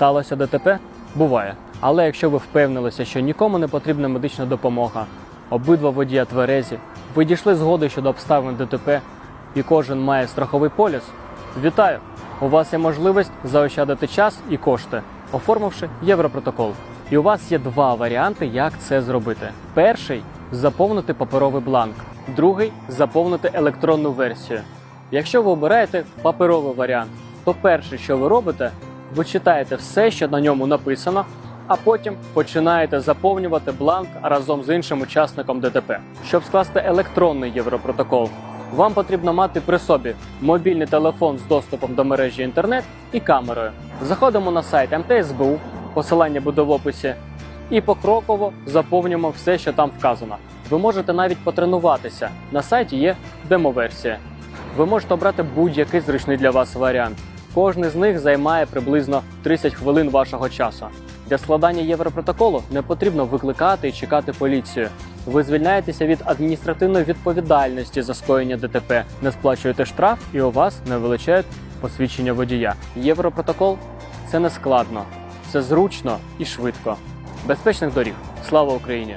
Сталося ДТП? Буває. Але якщо ви впевнилися, що нікому не потрібна медична допомога, обидва водія тверезі, ви дійшли згоди щодо обставин ДТП і кожен має страховий поліс, вітаю! У вас є можливість заощадити час і кошти, оформивши Європротокол. І у вас є два варіанти, як це зробити. Перший заповнити паперовий бланк, другий заповнити електронну версію. Якщо ви обираєте паперовий варіант, то перше, що ви робите, ви читаєте все, що на ньому написано, а потім починаєте заповнювати бланк разом з іншим учасником ДТП. Щоб скласти електронний європротокол, вам потрібно мати при собі мобільний телефон з доступом до мережі інтернет і камерою. Заходимо на сайт МТСБУ, посилання буде в описі, і покроково заповнюємо все, що там вказано. Ви можете навіть потренуватися. На сайті є демоверсія. Ви можете обрати будь-який зручний для вас варіант. Кожний з них займає приблизно 30 хвилин вашого часу. Для складання європротоколу не потрібно викликати і чекати поліцію. Ви звільняєтеся від адміністративної відповідальності за скоєння ДТП, не сплачуєте штраф і у вас не вилучають посвідчення водія. Європротокол це не складно, це зручно і швидко. Безпечних доріг. Слава Україні!